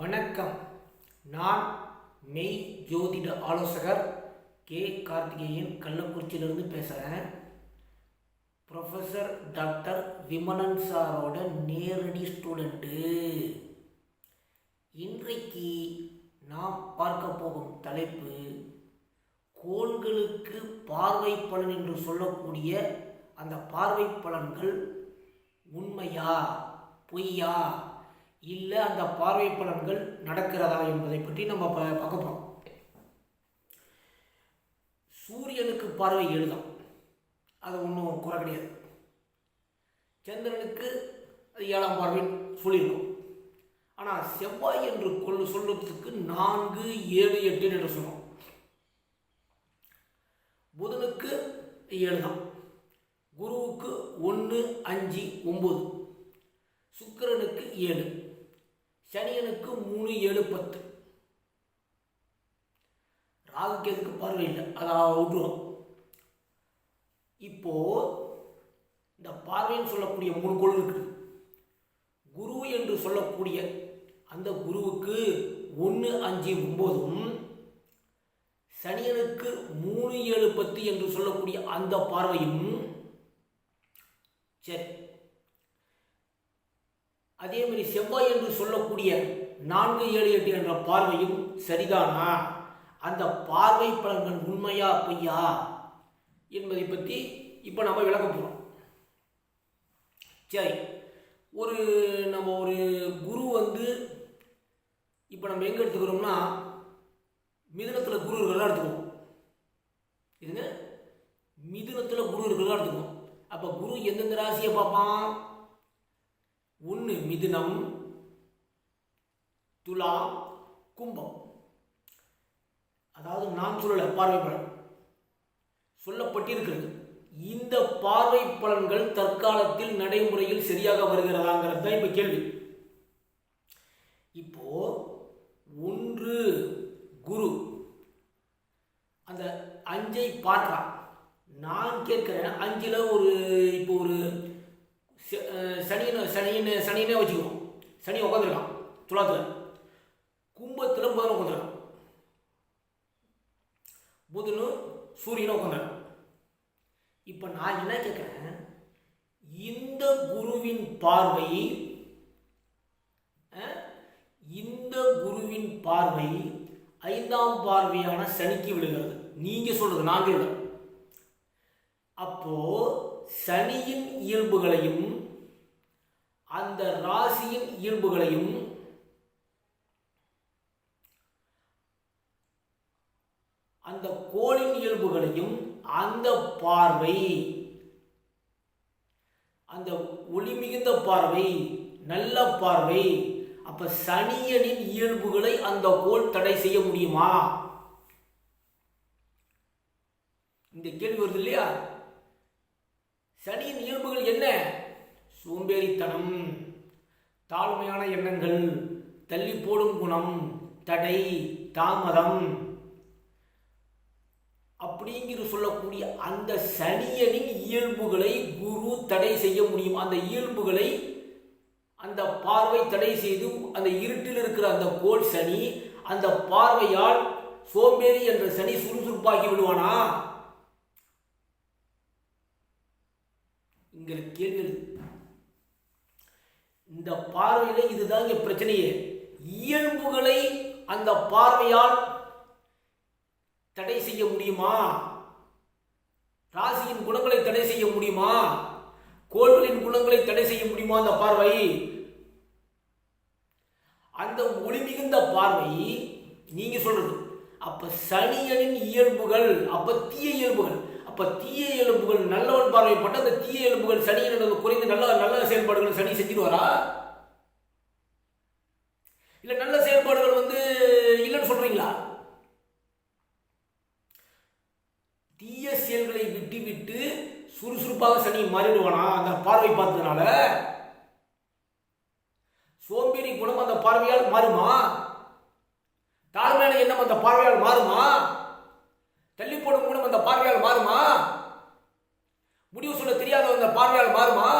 வணக்கம். நான் மெய் ஜோதிட ஆலோசகர் கே. கார்த்திகேயன். கள்ளக்குறிச்சியிலிருந்து பேசுகிறேன் ப்ரொஃபஸர் டாக்டர் விமலன் சாரோட நேரடி ஸ்டூடெண்ட்டு. இன்றைக்கு நாம் பார்க்க போகும் தலைப்பு கோள்களுக்கு பார்வை பலன் என்று சொல்லக்கூடிய அந்த பார்வை பலன்கள் உண்மையா பொய்யா? இல்லை அந்த பார்வை பலன்கள் நடக்கிறதா என்பதை பற்றி நம்ம ப பார்க்க போகிறோம் சூரியனுக்கு பார்வை எழுதாம் அது ஒன்றும் குறை கிடையாது. சந்திரனுக்கு அது ஏழாம் பார்வைன்னு சொல்லியிருக்கோம். ஆனால் செவ்வாய் என்று கொள்ளு சொல்லுறதுக்கு நான்கு ஏழு எட்டு என்று சொல்லுவோம் புதனுக்கு ஏழு தான் குருவுக்கு ஒன்று அஞ்சு ஒம்பது. சுக்கிரனுக்கு ஏழு. சனியனுக்கு மூணு ஏழு பத்து. ராகுக்கேதுக்கு பார்வை இல்லை? அதை விட்டுருவோம் இப்போ இந்த பார்வைன்னு சொல்லக்கூடிய மூணு கோள் இருக்குது. குரு என்று சொல்லக்கூடிய அந்த குருவுக்கு ஒன்று அஞ்சு ஒம்போதும் சனியனுக்கு மூணு ஏழு பத்து என்று சொல்லக்கூடிய அந்த பார்வையும் சரி அதே மாதிரி செவ்வாய் என்று சொல்லக்கூடிய நான்கு ஏழு எட்டு என்ற பார்வையும் சரிதானா? அந்த பார்வை பலன்கள் உண்மையா பொய்யா என்பதை பற்றி இப்போ நம்ம விளக்க போகிறோம் சரி ஒரு நம்ம ஒரு குரு வந்து இப்போ நம்ம எங்கே எடுத்துக்கிறோம்னா மிதுனத்தில் குரு இருக்கிறதா எடுத்துக்குவோம். இதுங்க மிதுனத்தில் குரு இருக்கிறதா எடுத்துக்குவோம். அப்போ குரு எந்தெந்த ராசியை பார்ப்பான்? ஒன்று மிதுனம் துலா கும்பம். அதாவது நான் சொல்லலை பார்வை பலன். சொல்லப்பட்டிருக்கிறது. இந்த பார்வை பலன்கள் தற்காலத்தில் நடைமுறையில் சரியாக வருகிறதாங்கிறது தான் இப்போ கேள்வி. இப்போ ஒன்று குரு. அந்த அஞ்சை பார்க்கலாம் நான் கேட்குறேன் அஞ்சில் ஒரு இப்போ ஒரு ச- சனின்னு சனினே வச்சுக்குவோம் சனி உட்காந்துருக்கான் துலாத்தில். கும்பத்தில் புதன் உட்காந்துருக்கான் புதனும் சூரியனும் உட்காந்துருக்கான் இப்போ நான் என்ன கேட்குறேன் இந்த குருவின் பார்வை இந்த குருவின் பார்வை ஐந்தாம் பார்வையான சனிக்கு விழுகிறது. நீங்கள் சொல்கிறது நான் அப்போது அப்போ சனியின் இயல்புகளையும் அந்த ராசியின் இயல்புகளையும் அந்த கோளின் இயல்புகளையும் அந்த பார்வை அந்த ஒளி மிகுந்த பார்வை நல்ல பார்வை அப்ப சனியனின் இயல்புகளை அந்த கோள் தடை செய்ய முடியுமா? இந்த கேள்வி வருது இல்லையா? சனியின் இயல்புகள் என்ன? சோம்பேறித்தனம். தாழ்மையான எண்ணங்கள் தள்ளி போடும் குணம் தடை தாமதம். அப்படிங்கிற சொல்லக்கூடிய அந்த சனியனின் இயல்புகளை குரு தடை செய்ய முடியும். அந்த இயல்புகளை அந்த பார்வை தடை செய்து அந்த இருட்டில் இருக்கிற அந்த கோல் சனி அந்த பார்வையால் சோம்பேறி என்ற சனி சுறுசுறுப்பாகி விடுவானா? இங்கே கேள்வி இந்த பார்வையில இதுதான் இங்கே பிரச்சனையே. இயல்புகளை அந்த பார்வையால் தடை செய்ய முடியுமா? ராசியின் குணங்களை தடை செய்ய முடியுமா? கோள்களின் குணங்களை தடை செய்ய முடியுமா அந்த பார்வை? அந்த ஒளி மிகுந்த பார்வை நீங்க சொல்றது. அப்ப சனியனின் இயல்புகள் அப்ப தீய இயல்புகள் அப்போ தீய எலும்புகள் நல்லவன் பார்வைப்பட்ட அந்த தீய இயல்புகள் சனியன் குறைந்து நல்ல நல்ல செயல்பாடுகள் சனி வரா? இல்ல நல்ல செயல்பாடுகள் வந்து இல்லைன்னு சொல்றீங்களா? தீய செயல்களை விட்டு விட்டு சுறுசுறுப்பாக சனி மாறிடுவானா? அந்த பார்வை பார்த்ததுனால. சோம்பேறி குணம் அந்த பார்வையால் மாறுமா? தாழ்மையான எண்ணம் அந்த பார்வையால் மாறுமா? தள்ளி போடும் மூலம் அந்த பார்வையால் மாறுமா? முடிவு சொல்ல தெரியாத அந்த பார்வையால் மாறுமா?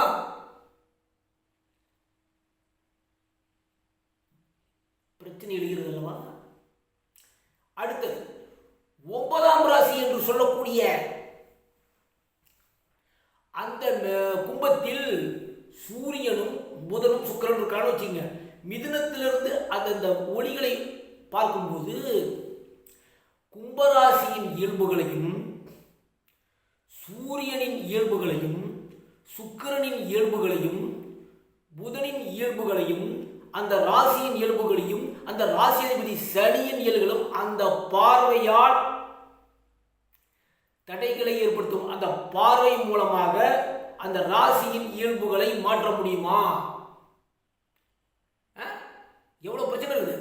பிரச்சனை எழுகிறது அல்லவா? அடுத்தது ஒன்பதாம் ராசி என்று சொல்லக்கூடிய அந்த கும்பத்தில் சூரியனும் புதனும் சுக்கரனும் இருக்கான்னு வச்சுங்க மிதுனத்திலிருந்து அந்தந்த அந்த ஒளிகளை பார்க்கும்போது கும்பராசியின் இயல்புகளையும் சூரியனின் இயல்புகளையும் சுக்கிரனின் இயல்புகளையும் புதனின் இயல்புகளையும் அந்த ராசியின் இயல்புகளையும் அந்த ராசி அதிபதி சனியின் இயல்புகளும் அந்த பார்வையால் தடைகளை ஏற்படுத்தும். அந்த பார்வை மூலமாக அந்த ராசியின் இயல்புகளை மாற்ற முடியுமா? எவ்வளவு பிரச்சனை இருக்குது.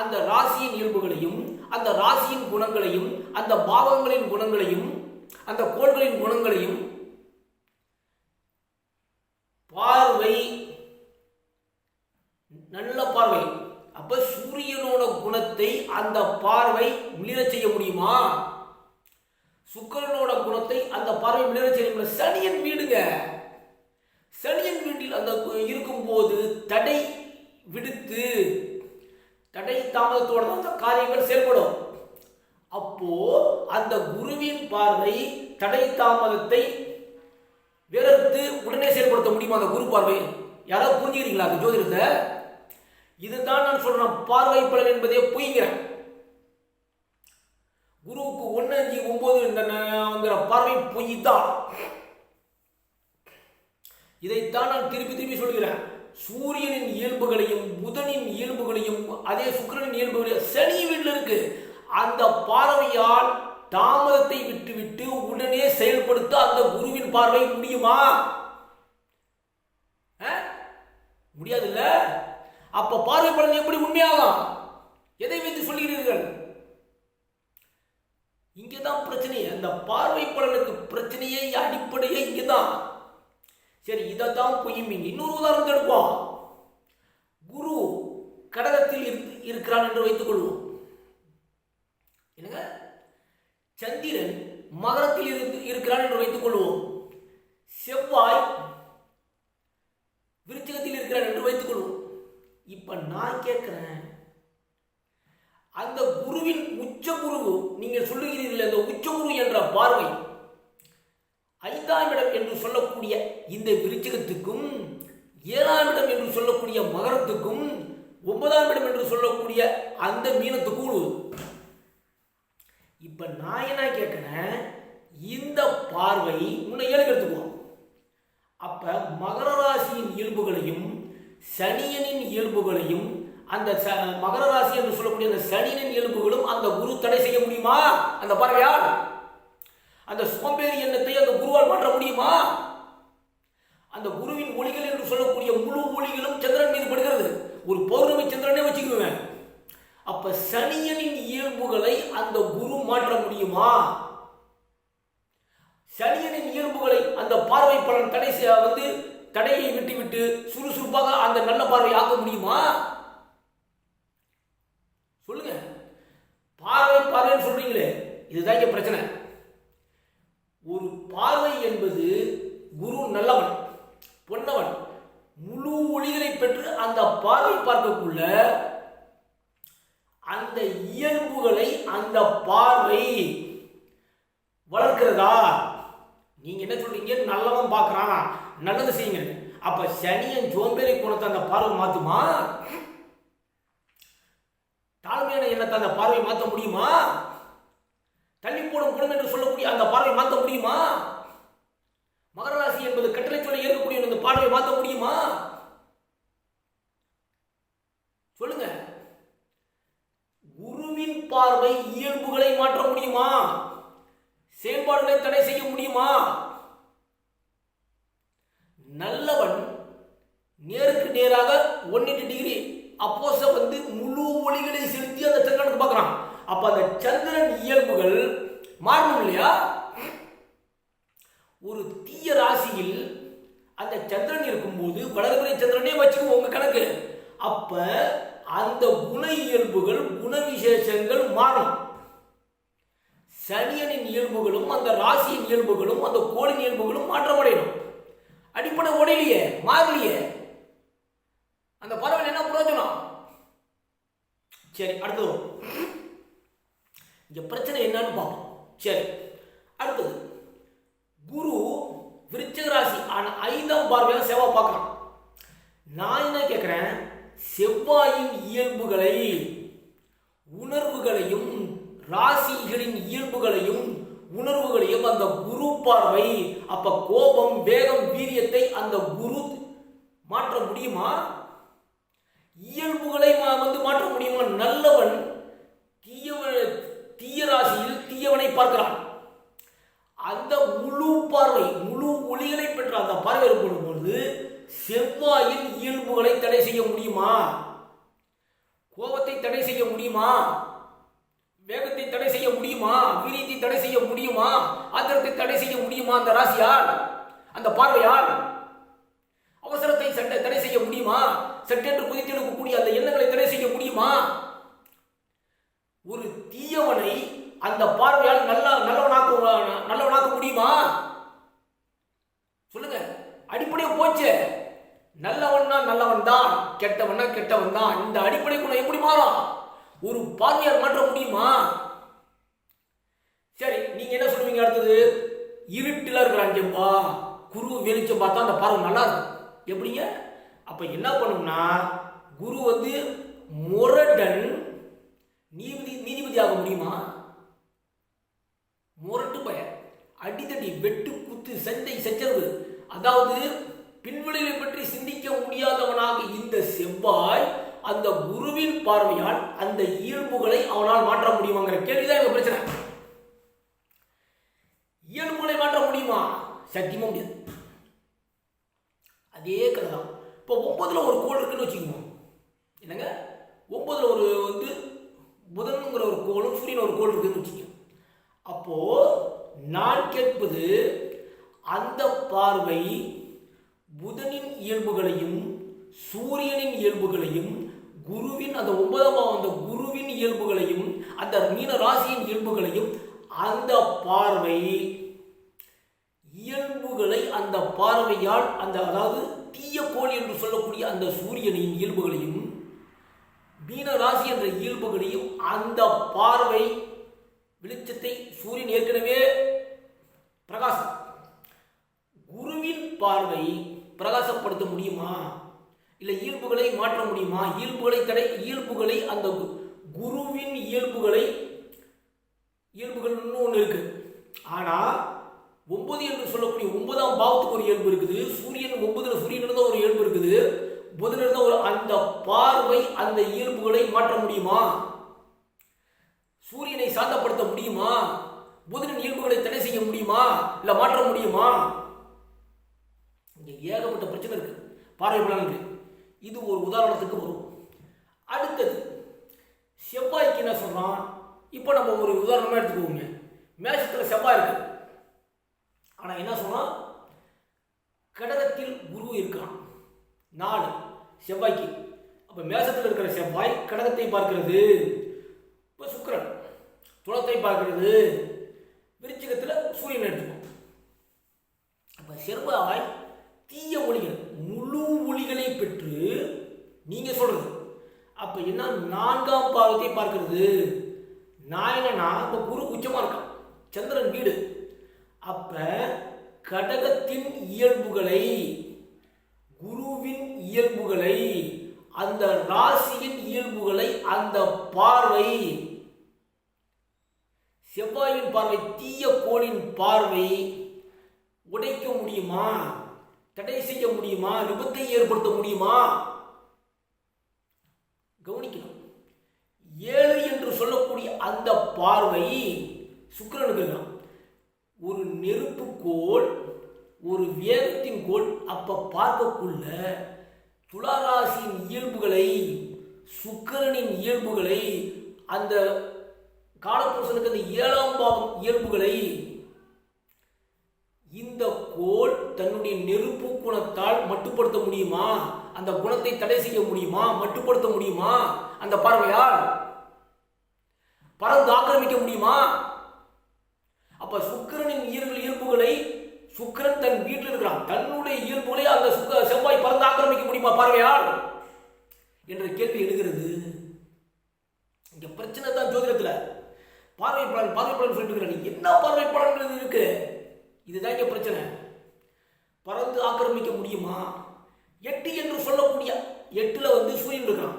அந்த ராசியின் இயல்புகளையும் அந்த ராசியின் குணங்களையும் அந்த பாவங்களின் குணங்களையும் அந்த கோள்களின் குணங்களையும் பார்வை நல்ல பார்வை. அப்ப சூரியனோட குணத்தை அந்த பார்வை மிளிரச் செய்ய முடியுமா? சுக்கரனோட குணத்தை அந்த பார்வை மிளிரச் செய்ய முடியும்? சனியன் வீடுங்க. சனியன் வீட்டில் அந்த இருக்கும்போது தடை விடுத்து தடை தாமதத்தோட தான் அந்த காரியங்கள் செயல்படும். அப்போ அந்த குருவின் பார்வை தடை தாமதத்தை வெறுத்து உடனே செயல்படுத்த முடியுமா அந்த குரு பார்வை? யாராவது புரிஞ்சுக்கிறீங்களா அந்த ஜோதிடத்தை? இதுதான் நான் சொல்றேன் பார்வை பலன் என்பதே பொய்ங்கிறேன் குருவுக்கு ஒன்று அஞ்சு ஒன்பதுங்கிற பார்வை பொய் தான் இதைத்தான் நான் திருப்பி திருப்பி சொல்கிறேன் சூரியனின் இயல்புகளையும் புதனின் இயல்புகளையும் அதே சுக்கிரனின் இயல்புகளையும் சனி வீட்டில் இருக்கு. அந்த பார்வையால் தாமதத்தை விட்டுவிட்டு உடனே செயல்படுத்த அந்த குருவின் பார்வை முடியுமா? முடியாது முடியாதுல்ல? அப்ப பார்வை பலன் எப்படி உண்மையாகும்? எதை வைத்து சொல்கிறீர்கள்? இங்கேதான் பிரச்சனை. அந்த பார்வை பலனுக்கு பிரச்சனையே அடிப்படையே இங்கேதான். சரி இதைத்தான் பொய்யும்பீங்க இன்னொரு உதாரணத்தை எடுப்போம் குரு கடகத்தில் இருக்கிறான் என்று வைத்துக் கொள்வோம் என்னங்க? சந்திரன் மகரத்தில் இருக்கிறான் என்று வைத்துக் கொள்வோம் செவ்வாய் விருச்சகத்தில் இருக்கிறான் என்று வைத்துக் கொள்வோம் இப்ப நான் கேட்கிறேன் அந்த குருவின் உச்ச குரு நீங்கள் சொல்லுகிறீர்கள் அந்த உச்ச குரு என்ற பார்வை ஐந்தாம் இடம் என்று சொல்லக்கூடிய இந்த விருச்சிகத்துக்கும் ஏழாம் இடம் என்று சொல்லக்கூடிய மகரத்துக்கும் ஒன்பதாம் இடம் என்று சொல்லக்கூடிய அந்த மீனத்துக்கும் கூடு இப்ப நான் என்ன கேட்கிறேன்? இந்த பார்வை உன்னை ஏழு எடுத்துக்குவோம். அப்ப மகர ராசியின் இயல்புகளையும் சனியனின் இயல்புகளையும் அந்த ச- மகர ராசி என்று சொல்லக்கூடிய அந்த சனியனின் இயல்புகளும் அந்த குரு தடை செய்ய முடியுமா? அந்த பார்வையால். அந்த சோம்பேறி எண்ணத்தை அந்த குருவால் மாற்ற முடியுமா? அந்த குருவின் ஒளிகள் என்று சொல்லக்கூடிய முழு ஒளிகளும் சந்திரன் மீது படுகிறது. ஒரு பௌர்ணமி சந்திரனே வச்சுக்குவேன். அப்ப சனியனின் இயல்புகளை அந்த குரு மாற்ற முடியுமா? சனியனின் இயல்புகளை அந்த பார்வை பலன் தடை வந்து தடையை விட்டுவிட்டு சுறுசுறுப்பாக அந்த நல்ல பார்வை ஆக்க முடியுமா? சொல்லுங்க. பார்வை பார்வைன்னு சொல்றீங்களே இதுதான் இங்க பிரச்சனை. பார்வை என்பது குரு நல்லவன் பொன்னவன். முழு ஒளிகளை பெற்று அந்த பார்வை பார்க்கக்குள்ள அந்த இயல்புகளை அந்த பார்வை வளர்க்கிறதா? நீங்க என்ன சொல்றீங்க? நல்லவன் பார்க்கறான்? நல்லது செய்யுங்க. அப்ப சனியன் சோம்பேறி குணத்தை அந்த பார்வை மாத்துமா? தாழ்மையான எண்ணத்தை அந்த பார்வை மாற்ற முடியுமா? தள்ளி போடும் குணம் என்று சொல்லக்கூடிய அந்த பார்வை மாற்ற முடியுமா? மகராசி என்பது கட்டளை சொல்ல ஏற்கக்கூடிய அந்த பார்வை மாற்ற முடியுமா? சொல்லுங்க. குருவின் பார்வை இயல்புகளை மாற்ற முடியுமா? செயல்பாடுகளை தடை செய்ய முடியுமா? நல்லவன் நேருக்கு நேராக ஒன் டிகிரி அப்போச வந்து முழு ஒளிகளை செலுத்தி அந்த சந்திரனுக்கு பார்க்குறான். அப்ப அந்த சந்திரன் இயல்புகள் மாறணும் இல்லையா? ஒரு தீய ராசியில் அந்த சந்திரன் இருக்கும்போது வளர்பிறை சந்திரனே வச்சுக்கோ உங்க கணக்கு. அப்ப அந்த குண இயல்புகள் குண விசேஷங்கள் மாறும். சனியனின் இயல்புகளும் அந்த ராசியின் இயல்புகளும் அந்த கோளின் இயல்புகளும் மாற்றமடையணும். அடிப்படை உடையிலேயே மாறலையே. அந்த பறவை என்ன பிரயோஜனம் சரி அடுத்தது. இங்கே பிரச்சனை என்னன்னு பார்ப்போம். சரி. அடுத்தது. குரு விருச்சிக ராசி ஆன ஐந்தாம் பார்வையாக செவ்வாய் பார்க்கலாம் நான் என்ன கேட்குறேன்? செவ்வாயின் இயல்புகளை உணர்வுகளையும் ராசிகளின் இயல்புகளையும் உணர்வுகளையும் அந்த குரு பார்வை அப்ப கோபம் வேகம் வீரியத்தை அந்த குரு மாற்ற முடியுமா? இயல்புகளை மா- வந்து மாற்ற முடியுமா? நல்லவன் தீய ராசியில் தீயவனை பார்க்கிறான். அந்த முழு பார்வை முழு ஒளிகளை பெற்ற அந்த பார்வை ஏற்படும் பொழுது செவ்வாயின் இயல்புகளை தடை செய்ய முடியுமா? கோபத்தை தடை செய்ய முடியுமா? வேகத்தை தடை செய்ய முடியுமா? வீரியத்தை தடை செய்ய முடியுமா? ஆத்திரத்தை தடை செய்ய முடியுமா அந்த ராசியால்? அந்த பார்வையால்? அவசரத்தை சட்டை தடை செய்ய முடியுமா? சட்டென்று குதித்தெடுக்கக்கூடிய அந்த எண்ணங்களை தடை செய்ய முடியுமா? ஒரு தீயவனை அந்த பார்வையால் நல்ல நல்லவனாக்க நல்லவனாக்க முடியுமா? சொல்லுங்க. அடிப்படையை போச்சு. நல்லவன்னா நல்லவன் தான் கெட்டவன்னா கெட்டவன் தான். இந்த அடிப்படை குணம் எப்படி மாறும்? ஒரு பார்வையால் மாற்ற முடியுமா? சரி நீங்க என்ன சொல்லுவீங்க அடுத்தது? இருட்டில் இருக்கிறாங்கப்பா குரு வெளிச்சம் பார்த்தா அந்த பார்வை நல்லா இருக்கும். எப்படிங்க? அப்ப என்ன பண்ணும்னா குரு வந்து முரடன் நீதிபதி நீதிபதி ஆக முடியுமா? முரட்டு பய. அடிதடி வெட்டு குத்து சண்டை சச்சரவு. அதாவது பின்விளைவை பற்றி சிந்திக்க முடியாதவனாக இந்த செவ்வாய் அந்த குருவின் பார்வையால் அந்த இயல்புகளை அவனால் மாற்ற முடியுமாங்கிற கேள்விதான் இவங்க பிரச்சனை. இயல்புகளை மாற்ற முடியுமா? சத்தியமா முடியாது. அதே கதை தான் இப்போ ஒன்பதுல ஒரு கோடு இருக்குன்னு வச்சுக்கோங்க. என்னங்க? ஒன்பதுல ஒரு வந்து புதன்ங்கிற ஒரு கோளும் சூரியன் ஒரு கோள் இருக்குன்னு வச்சுக்கோங்க. அப்போ நான் கேட்பது அந்த பார்வை புதனின் இயல்புகளையும் சூரியனின் இயல்புகளையும் குருவின் அந்த ஒன்பதாம் வந்த அந்த குருவின் இயல்புகளையும் அந்த மீன ராசியின் இயல்புகளையும் அந்த பார்வை இயல்புகளை அந்த பார்வையால் அந்த அதாவது தீய கோள் என்று சொல்லக்கூடிய அந்த சூரியனின் இயல்புகளையும் மீனராசி என்ற இயல்புகளையும் அந்த பார்வை வெளிச்சத்தை சூரியன் ஏற்கனவே பிரகாசம். குருவின் பார்வை பிரகாசப்படுத்த முடியுமா? இல்லை இயல்புகளை மாற்ற முடியுமா? இயல்புகளை தடை இயல்புகளை அந்த குருவின் இயல்புகளை இயல்புகள் ஒன்று இருக்கு. ஆனால் ஒன்பது என்று சொல்லக்கூடிய ஒன்பதாம் பாவத்துக்கு ஒரு இயல்பு இருக்குது. சூரியன் ஒன்பதுல சூரியன் தான் ஒரு இயல்பு இருக்குது. புதன் ஒரு அந்த பார்வை அந்த இயல்புகளை மாற்ற முடியுமா? சூரியனை சாந்தப்படுத்த முடியுமா? புதனின் இயல்புகளை தடை செய்ய முடியுமா? இல்ல மாற்ற முடியுமா? இங்க ஏகப்பட்ட பிரச்சனை இருக்கு. பார்வை பலன்கள் இது ஒரு உதாரணத்துக்கு வரும். அடுத்தது செவ்வாய்க்கு என்ன சொல்றான்? இப்போ நம்ம ஒரு உதாரணமா எடுத்துக்கோங்க. மேஷத்துல செவ்வாய் இருக்கு. ஆனா என்ன சொல்றான்? கடகத்தில் குரு இருக்கான். நாலு செவ்வாய்க்கு. அப்போ மேசத்தில் இருக்கிற செவ்வாய் கடகத்தை பார்க்கிறது. இப்போ சுக்கிரன் துளத்தை பார்க்கிறது. விருச்சிகத்தில் சூரியன் எடுத்துக்கும் அப்போ செவ்வாய் தீய ஒளிகள் முழு ஒளிகளை பெற்று நீங்கள் சொல்கிறது அப்போ என்ன? நான்காம் பாவத்தை பார்க்கிறது. நான் என்னன்னா குரு உச்சமாக இருக்கான். சந்திரன் வீடு. அப்போ கடகத்தின் இயல்புகளை இயல்புகளை அந்த ராசியின் இயல்புகளை அந்த பார்வை செவ்வாயின் பார்வை தீய கோளின் பார்வை உடைக்க முடியுமா? தடை செய்ய முடியுமா? விபத்தை ஏற்படுத்த முடியுமா? கவனிக்கணும். ஏழு என்று சொல்லக்கூடிய அந்த பார்வை சுக்கரனுக்கு இருக்கான் ஒரு நெருப்பு கோள் ஒரு வேகத்தின் கோள் அப்ப பார்க்கக்குள்ள துளாராசியின் இயல்புகளை சுக்கிரனின் இயல்புகளை அந்த காலப்புருஷனுக்கு அந்த ஏழாம் பாவம் இயல்புகளை இந்த கோள் தன்னுடைய நெருப்பு குணத்தால் மட்டுப்படுத்த முடியுமா? அந்த குணத்தை தடை செய்ய முடியுமா? மட்டுப்படுத்த முடியுமா? அந்த பார்வையால் பறந்து ஆக்கிரமிக்க முடியுமா? அப்ப சுக்கிரனின் இயல்பு இயல்புகளை சுக்கிரன் தன் வீட்டில் இருக்கிறான். தன்னுடைய இயல்புகளை அந்த சுக்க செவ்வாய் பறந்து ஆக்கிரமிக்க முடியுமா பார்வையால்? என்ற கேள்வி எழுகிறது. இங்க பிரச்சனை தான் ஜோதிடத்தில். பார்வை பலன் பார்வை பலன் சொல்லிட்டு இருக்கிறாங்க நீ என்ன பார்வை பலன்றது இருக்கு? இதுதான் இங்க பிரச்சனை. பறந்து ஆக்கிரமிக்க முடியுமா? எட்டு என்று சொல்லக்கூடிய எட்டில் வந்து சூரியன் இருக்கிறான்.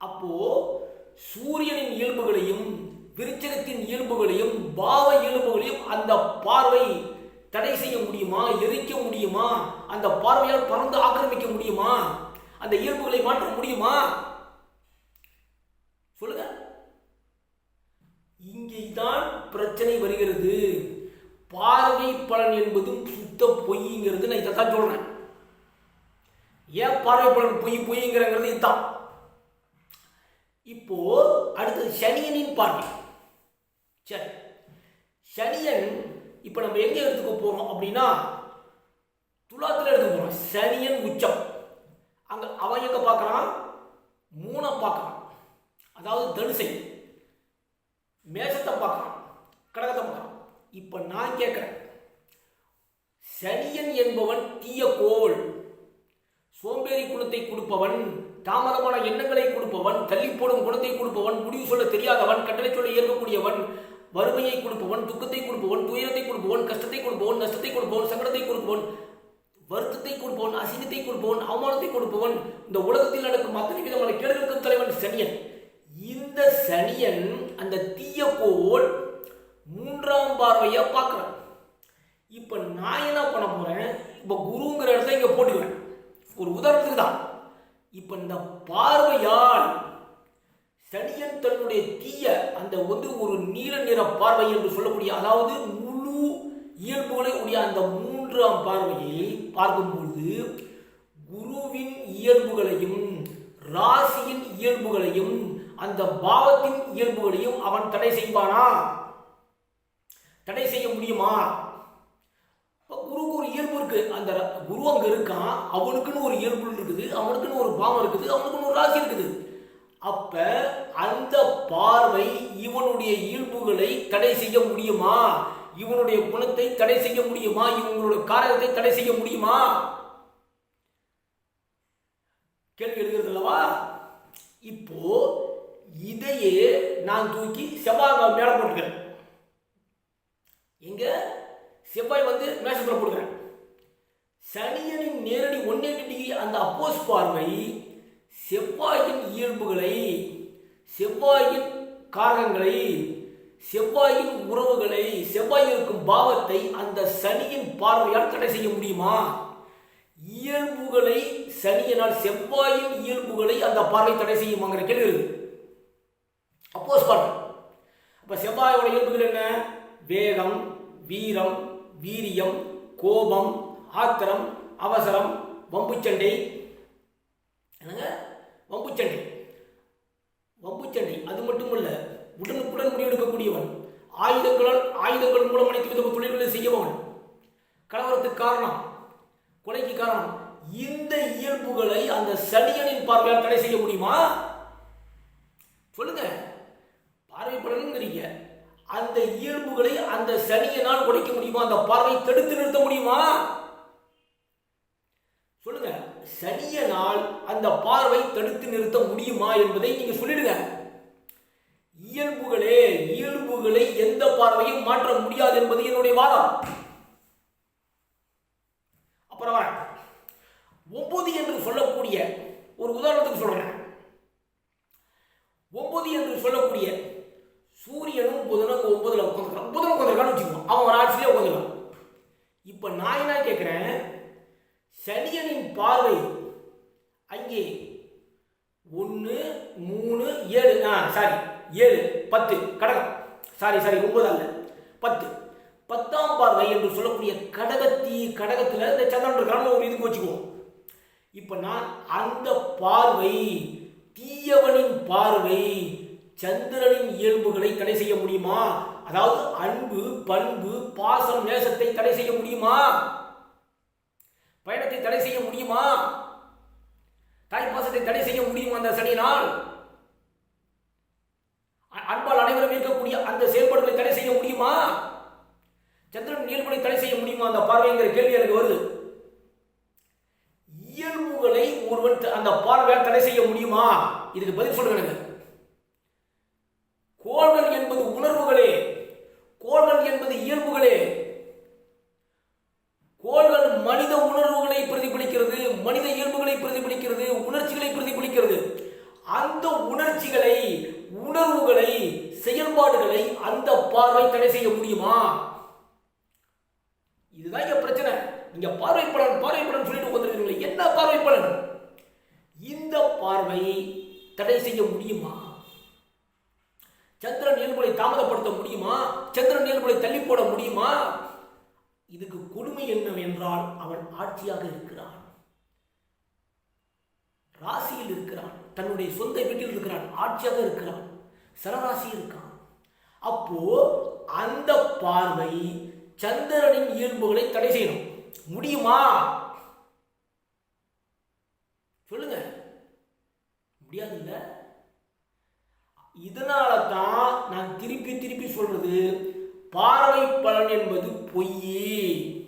அப்போ சூரியனின் இயல்புகளையும் விருச்சகத்தின் இயல்புகளையும் பாவ இயல்புகளையும் அந்த பார்வை முடியுமா? எரிக்க முடியுமா? அந்த பார்வையால் பறந்து ஆக்கிரமிக்க முடியுமா? அந்த இயல்புகளை மாற்ற முடியுமா? சொல்லுங்க. இங்கேதான் பிரச்சனை வருகிறது. பார்வை பலன் என்பதும் சுத்த பொய்ங்கிறது. நான் இதை தான் சொல்றேன். ஏன் பார்வை பலன் பொய் பொய்ங்கிறங்கிறது இதுதான். இப்போ அடுத்தது சனியனின் பார்வை. சரி. சனியன் இப்போ நம்ம எங்க எடுத்துக்க போறோம் அப்படின்னா துலாத்துல எடுத்துக்க போறோம். சனியன் உச்சம். அங்க அவன் எங்க பார்க்கலாம் மூணை பார்க்கலாம் அதாவது தனுசை. மேசத்தை பார்க்கலாம் கடகத்தை பார்க்கலாம் இப்போ நான் கேட்குறேன். சனியன் என்பவன் தீய கோவல் சோம்பேறி குணத்தை கொடுப்பவன் தாமதமான எண்ணங்களை கொடுப்பவன் தள்ளி போடும் குணத்தை கொடுப்பவன் முடிவு சொல்ல தெரியாதவன் கட்டளை சொல்ல இயக்கக்கூடியவன் வறுமையை கொடுப்பவன் துக்கத்தை கொடுப்பவன் துயரத்தை கொடுப்பவன் கஷ்டத்தை கொடுப்பவன் நஷ்டத்தை கொடுப்பவன் சங்கடத்தை கொடுப்பவன் வருத்தத்தை கொடுப்பவன் அசிங்கத்தை கொடுப்பவன் அவமானத்தை கொடுப்பவன் இந்த உலகத்தில் நடக்கும் அத்தனை விதமான கேடுகளுக்கும் தலைவன் சனியன். இந்த சனியன் அந்த தீய போல் மூன்றாம் பார்வையை பார்க்குறான். இப்போ நான் என்ன பண்ண போகிறேன் இப்போ குருங்கிற இடத்த இங்கே போட்டுக்கிறேன். ஒரு உதாரணத்துக்கு தான். இப்போ இந்த பார்வையால் தனியன் தன்னுடைய தீய அந்த வந்து ஒரு நீல நிற பார்வை என்று சொல்லக்கூடிய அதாவது முழு இயல்புகளை உடைய அந்த மூன்றாம் பார்வையை பார்க்கும்பொழுது குருவின் இயல்புகளையும் ராசியின் இயல்புகளையும் அந்த பாவத்தின் இயல்புகளையும் அவன் தடை செய்வானா? தடை செய்ய முடியுமா? இப்ப குருவுக்கு ஒரு இயல்பு இருக்கு. அந்த குரு அங்க இருக்கான். அவனுக்குன்னு ஒரு இயல்பு இருக்குது அவனுக்குன்னு ஒரு பாவம் இருக்குது அவனுக்குன்னு ஒரு ராசி இருக்குது. அப்ப அந்த பார்வை இவனுடைய இயல்புகளை தடை செய்ய முடியுமா? இவனுடைய குணத்தை தடை செய்ய முடியுமா? இவங்களுடைய காரகத்தை தடை செய்ய முடியுமா? கேள்வி எழுகிறது அல்லவா? இப்போ இதையே நான் தூக்கி செவ்வாய் மேல போட்டுக்கிறேன். எங்க? செவ்வாய் வந்து மேஷத்தில் போட்டுக்கிறேன். சனியனின் நேரடி ஒன்னே டிகிரி அந்த அப்போஸ் பார்வை செவ்வாயின் இயல்புகளை செவ்வாயின் காரகங்களை செவ்வாயின் உறவுகளை செவ்வாய் இருக்கும் பாவத்தை அந்த சனியின் பார்வையால் தடை செய்ய முடியுமா? இயல்புகளை சனியனால் செவ்வாயின் இயல்புகளை அந்த பார்வை தடை செய்யுமாங்கிற கேள்வி. இருக்கு அப்போஸ் பார்வை அப்ப செவ்வாயோட இயல்புகள் என்ன? வேகம் வீரம் வீரியம் கோபம் ஆத்திரம் அவசரம் வம்புச்சண்டை வம்புச்சண்டை. வம்புச்சண்டை அது மட்டுமல்ல உடனுக்குடன் முடிவெடுக்கக்கூடியவன் ஆயுதங்களால் ஆயுதங்கள் மூலம் அனைத்து வித தொழில்களை செய்யவன். கலவரத்துக்கு காரணம் கொலைக்கு காரணம் இந்த இயல்புகளை அந்த சனியனின் பார்வையால் தடை செய்ய முடியுமா? சொல்லுங்க. பார்வை அந்த இயல்புகளை அந்த சனியனால் உடைக்க முடியுமா? அந்த பார்வை தடுத்து நிறுத்த முடியுமா? சொல்லுங்க. சனியனால் அந்த பார்வை தடுத்து நிறுத்த முடியுமா என்பதை நீங்க சொல்லிடுங்க. இயல்புகளே இயல்புகளை எந்த பார்வையும் மாற்ற முடியாது என்பது என்னுடைய வாதம். அப்புறம் வரேன். ஒன்பது என்று சொல்லக்கூடிய ஒரு உதாரணத்துக்கு சொல்றேன். ஒன்பது என்று சொல்லக்கூடிய சூரியனும் புதனும் ஒன்பதுல உட்காந்துருக்கான் புதன் உட்காந்துருக்கான்னு வச்சுக்கோங்க. அவன் ஒரு ஆட்சியிலே உட்காந்துருக்கான் இப்ப நான் என்ன கேட்கிறேன் சனியனின் பார்வை அங்கே ஒன்று மூணு ஏழு ஆ சாரி ஏழு பத்து கடகம். சாரி சாரி ஒன்பது அல்ல. பத்து. பத்தாம் பார்வை என்று சொல்லக்கூடிய கடகத்தி கடகத்தில் இந்த சந்திரன் இருக்கான்னு ஒரு இதுக்கு வச்சுக்குவோம். இப்போ நான் அந்த பார்வை தீயவனின் பார்வை சந்திரனின் இயல்புகளை தடை செய்ய முடியுமா? அதாவது அன்பு பண்பு பாசம் நேசத்தை தடை செய்ய முடியுமா? பயணத்தை தடை செய்ய முடியுமா? தாய்ப்பாசத்தை தடை செய்ய முடியுமா அந்த சனியினால் அன்பால் அனைவரும் இருக்கக்கூடிய அந்த செயல்பாடுகளை தடை செய்ய முடியுமா? சந்திரன் இயல்புகளை தடை செய்ய முடியுமா? அந்த பார்வைங்கிற கேள்வி எனக்கு வருது. இயல்புகளை ஒருவன் அந்த பார்வையால் தடை செய்ய முடியுமா? இதுக்கு பதில் சொல்லுங்க எனக்கு. கோள்கள் என்பது உணர்வுகளே. கோள்கள் என்பது இயல்புகளே. கோள்கள் மனித உணர்வுகளை பிரதிபலிக்கிறது மனித இயல்புகளை பிரதிபலிக்கிறது உணர்ச்சிகளை பிரதிபலிக்கிறது. அந்த உணர்ச்சிகளை உணர்வுகளை செயல்பாடுகளை அந்த பார்வை தடை செய்ய முடியுமா? இதுதான் இங்க பிரச்சனை. நீங்க பார்வை பலன் பார்வை பலன் சொல்லிட்டு வந்திருக்கீங்களே என்ன பார்வை பலன்? இந்த பார்வை தடை செய்ய முடியுமா? சந்திரன் இயல்புகளை தாமதப்படுத்த முடியுமா? சந்திரன் இயல்புகளை தள்ளி போட முடியுமா? உண்மை என்னவென்றால் அவன் ஆட்சியாக இருக்கிறான். ராசியில் இருக்கிறான். தன்னுடைய சொந்த வீட்டில் இருக்கிறான். ஆட்சியாக இருக்கிறான். சரராசி இருக்கான். அப்போ அந்த பார்வை சந்திரனின் இயல்புகளை தடை செய்யணும். முடியுமா? சொல்லுங்க. முடியாதுல்ல. இதனால தான் நான் திருப்பி திருப்பி சொல்றது பார்வை பலன் என்பது பொய்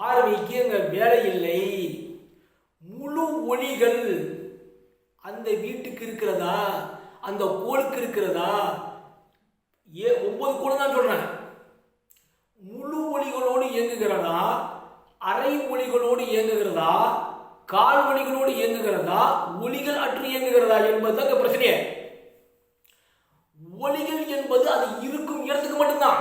பார்வைக்கு அங்கே வேலை இல்லை முழு ஒளிகள் அந்த வீட்டுக்கு இருக்கிறதா? அந்த கோளுக்கு இருக்கிறதா? ஏ ஒன்பது கோள் தான் சொல்கிறேன் முழு ஒளிகளோடு இயங்குகிறதா? அரை ஒளிகளோடு இயங்குகிறதா? கால் ஒளிகளோடு இயங்குகிறதா? ஒளிகள் அற்று இயங்குகிறதா என்பது அங்க பிரச்சனையே. ஒளிகள் என்பது அது இருக்கும் இடத்துக்கு மட்டும்தான்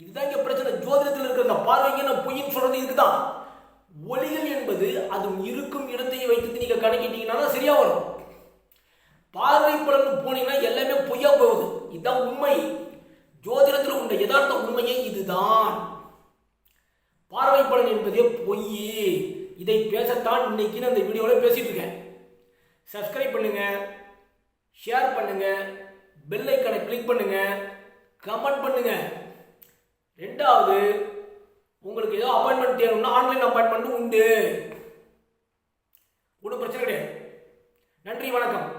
இதுதான் இங்க பிரச்சனை ஜோதிடத்தில் இருக்கிற அந்த பார்வைக்கு நான் பொய்ன்னு சொல்றது இதுக்குதான் ஒளிகள் அதுவும் இருக்கும் இடத்தையும் வைத்து நீங்க கணக்கிட்டீங்கன்னா சரியா வரும் பார்வை பலன் போனீங்கன்னா எல்லாமே பொய்யா போகுது. இதுதான் உண்மை. ஜோதிடத்தில் உள்ள யதார்த்த உண்மையே இதுதான். பார்வை பலன் என்பதே பொய் இதை பேசத்தான் இன்னைக்கு நான் இந்த வீடியோவில் பேசிட்டு இருக்கேன். சப்ஸ்கிரைப் பண்ணுங்க ஷேர் பண்ணுங்க பெல் ஐக்கனை கிளிக் பண்ணுங்க கமெண்ட் பண்ணுங்க. ரெண்டாவது உங்களுக்கு ஏதோ அப்பாயின்மெண்ட் தேவைன்னா ஆன்லைன் அப்பாயின்மெண்ட்டும் உண்டு. ஒன்றும் பிரச்சனை கிடையாது. நன்றி வணக்கம்.